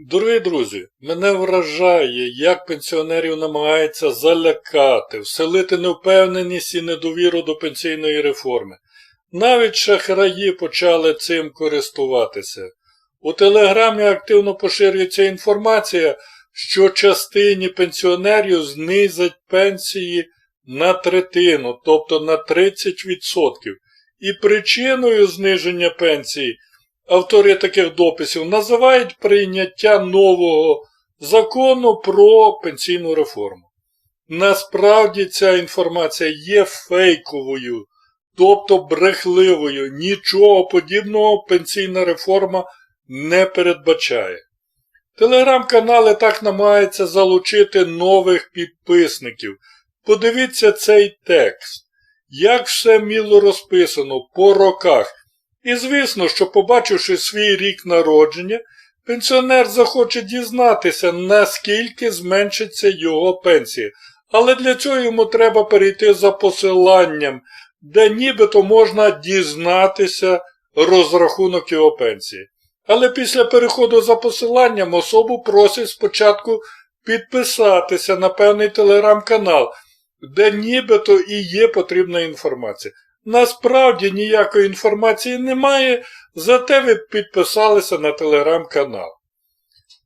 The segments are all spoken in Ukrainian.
Дорогі друзі, мене вражає, як пенсіонерів намагається залякати, вселити невпевненість і недовіру до пенсійної реформи. Навіть шахраї почали цим користуватися. У телеграмі активно поширюється інформація, що частині пенсіонерів знизять пенсії на третину, тобто на 30%. І причиною зниження пенсії автори таких дописів називають прийняття нового закону про пенсійну реформу. Насправді ця інформація є фейковою, тобто брехливою. Нічого подібного пенсійна реформа не передбачає. Телеграм-канали так намагаються залучити нових підписників. Подивіться цей текст. Як все міло розписано по роках. І звісно, що побачивши свій рік народження, пенсіонер захоче дізнатися, наскільки зменшиться його пенсія. Але для цього йому треба перейти за посиланням, де нібито можна дізнатися розрахунок його пенсії. Але після переходу за посиланням особу просять спочатку підписатися на певний телеграм-канал, де нібито і є потрібна інформація. Насправді ніякої інформації немає, зате ви підписалися на телеграм-канал.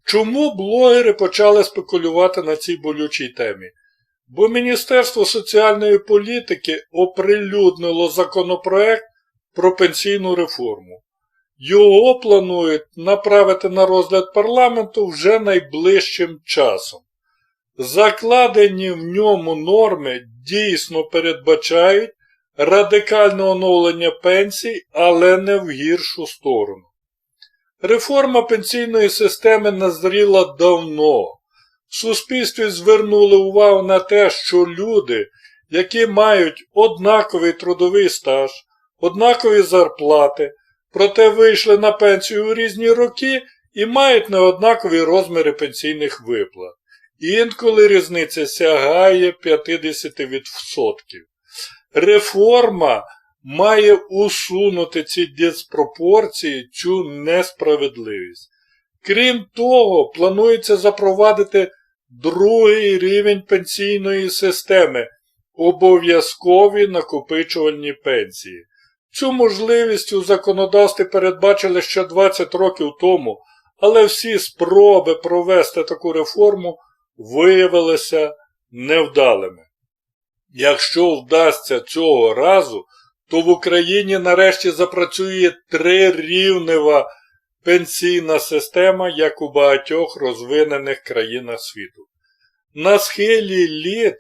Чому блогери почали спекулювати на цій болючій темі? Бо Міністерство соціальної політики оприлюднило законопроект про пенсійну реформу. Його планують направити на розгляд парламенту вже найближчим часом. Закладені в ньому норми дійсно передбачають радикальне оновлення пенсій, але не в гіршу сторону. Реформа пенсійної системи назріла давно. В суспільстві звернули увагу на те, що люди, які мають однаковий трудовий стаж, однакові зарплати, проте вийшли на пенсію у різні роки і мають неоднакові розміри пенсійних виплат. Інколи різниця сягає 50%. Реформа має усунути ці диспропорції, цю несправедливість. Крім того, планується запровадити другий рівень пенсійної системи обов'язкові накопичувальні пенсії. Цю можливість у законодавстві передбачили ще 20 років тому, але всі спроби провести таку реформу виявилися невдалими. Якщо вдасться цього разу, то в Україні нарешті запрацює трирівнева пенсійна система, як у багатьох розвинених країнах світу. На схилі літ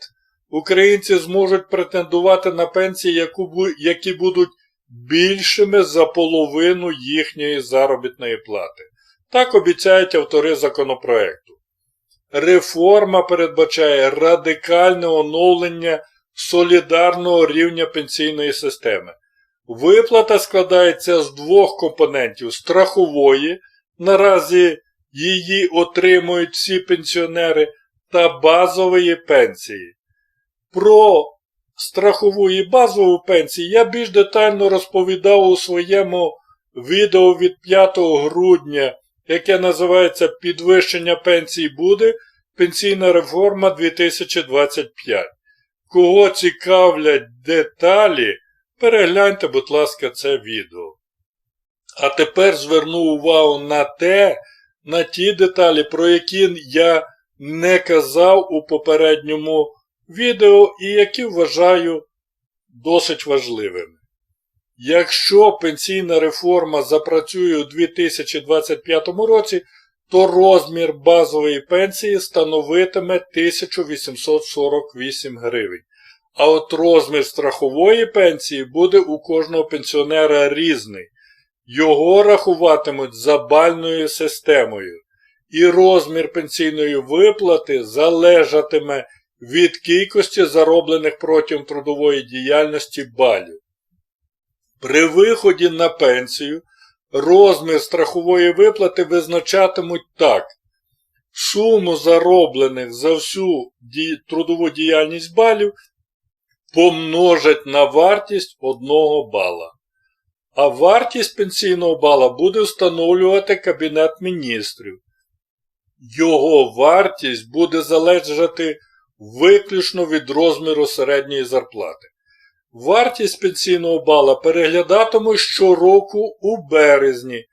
українці зможуть претендувати на пенсії, які будуть більшими за половину їхньої заробітної плати. Так обіцяють автори законопроекту. Реформа передбачає радикальне оновлення солідарного рівня пенсійної системи. Виплата складається з двох компонентів страхової, наразі її отримують всі пенсіонери, та базової пенсії. Про страхову і базову пенсію я більш детально розповідав у своєму відео від 5 грудня, яке називається Підвищення пенсій буде. Пенсійна реформа 2025. Кого цікавлять деталі, перегляньте, будь ласка, це відео. А тепер зверну увагу на те, на ті деталі, про які я не казав у попередньому відео і які вважаю досить важливими. Якщо пенсійна реформа запрацює у 2025 році, то розмір базової пенсії становитиме 1848 гривень. А от розмір страхової пенсії буде у кожного пенсіонера різний. Його рахуватимуть за бальною системою. І розмір пенсійної виплати залежатиме від кількості зароблених протягом трудової діяльності балів. При виході на пенсію розмір страхової виплати визначатимуть так. Суму зароблених за всю трудову діяльність балів помножать на вартість одного бала. А вартість пенсійного бала буде встановлювати Кабінет міністрів. його вартість буде залежати виключно від розміру середньої зарплати. Вартість пенсійного бала переглядатимуть щороку у березні.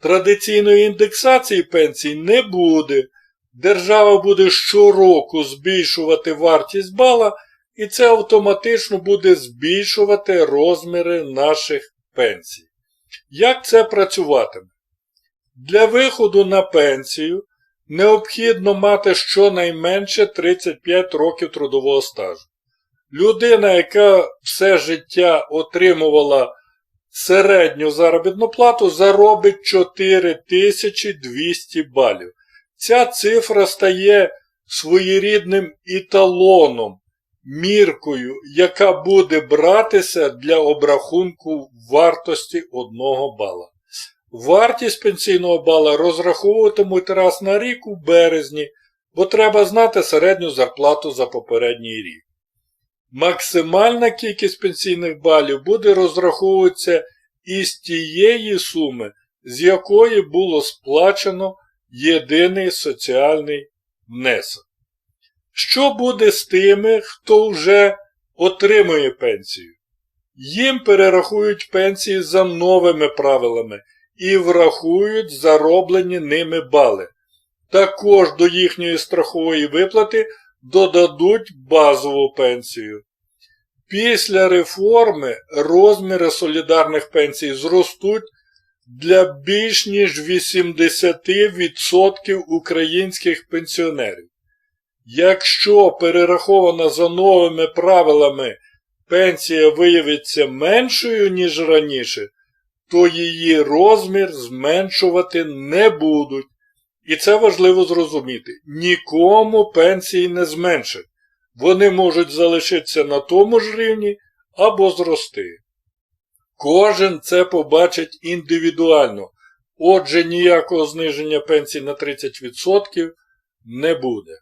Традиційної індексації пенсій не буде. Держава буде щороку збільшувати вартість бала, і це автоматично буде збільшувати розміри наших пенсій. Як це працюватиме? Для виходу на пенсію необхідно мати щонайменше 35 років трудового стажу. Людина, яка все життя отримувала середню заробітну плату, заробить 4200 балів. Ця цифра стає своєрідним італоном, міркою, яка буде братися для обрахунку вартості одного бала. Вартість пенсійного бала розраховуватимуть раз на рік у березні, бо треба знати середню зарплату за попередній рік. Максимальна кількість пенсійних балів буде розраховуватися із тієї суми, з якої було сплачено єдиний соціальний внесок. Що буде з тими, хто вже отримує пенсію? Їм перерахують пенсії за новими правилами і врахують зароблені ними бали. Також до їхньої страхової виплати додадуть базову пенсію. Після реформи розміри солідарних пенсій зростуть для більш ніж 80% українських пенсіонерів. Якщо перерахована за новими правилами пенсія виявиться меншою, ніж раніше, то її розмір зменшувати не будуть. І це важливо зрозуміти. Нікому пенсії не зменшать. Вони можуть залишитися на тому ж рівні або зрости. Кожен це побачить індивідуально, отже ніякого зниження пенсій на 30% не буде.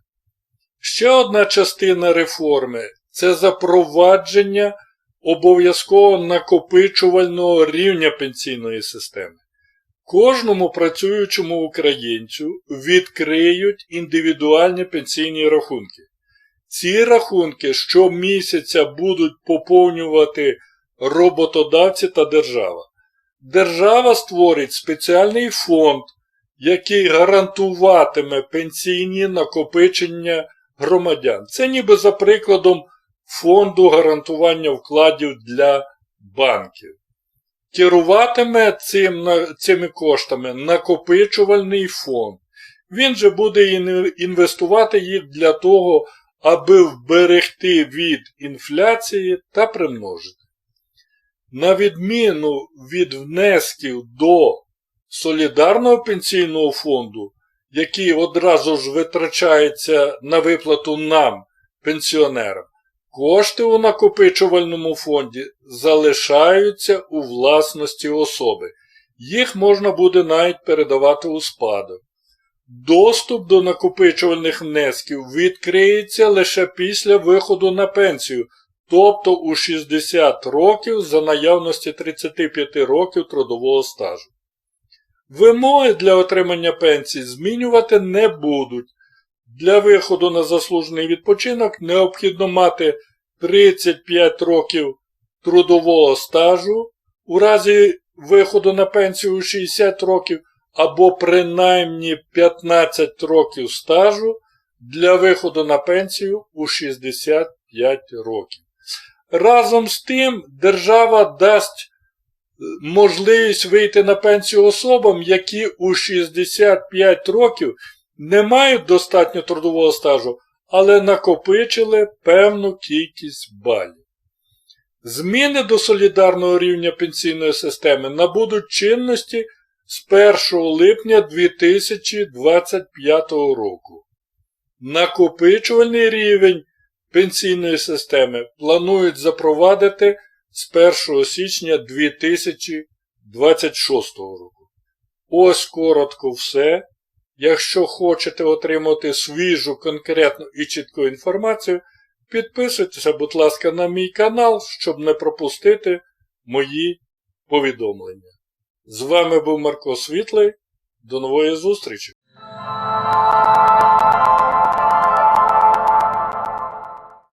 Ще одна частина реформи це запровадження обов'язково накопичувального рівня пенсійної системи. Кожному працюючому українцю відкриють індивідуальні пенсійні рахунки. Ці рахунки щомісяця будуть поповнювати роботодавці та держава. Держава створить спеціальний фонд, який гарантуватиме пенсійні накопичення громадян. Це ніби за прикладом фонду гарантування вкладів для банків. Керуватиме цим, цими коштами накопичувальний фонд. Він же буде інвестувати їх для того, аби вберегти від інфляції та примножити. На відміну від внесків до солідарного пенсійного фонду, який одразу ж витрачається на виплату нам, пенсіонерам, кошти у накопичувальному фонді залишаються у власності особи. Їх можна буде навіть передавати у спадок. Доступ до накопичувальних внесків відкриється лише після виходу на пенсію, тобто у 60 років за наявності 35 років трудового стажу. Вимоги для отримання пенсії змінювати не будуть. Для виходу на заслужений відпочинок необхідно мати 35 років трудового стажу, у разі виходу на пенсію у 60 років або принаймні 15 років стажу для виходу на пенсію у 65 років. Разом з тим, держава дасть можливість вийти на пенсію особам, які у 65 років не мають достатньо трудового стажу, але накопичили певну кількість балів. Зміни до солідарного рівня пенсійної системи набудуть чинності з 1 липня 2025 року. Накопичувальний рівень пенсійної системи планують запровадити з 1 січня 2026 року. Ось коротко все. Якщо хочете отримати свіжу, конкретну і чітку інформацію, підписуйтеся, будь ласка, на мій канал, щоб не пропустити мої повідомлення. З вами був Марко Світлий. До нової зустрічі!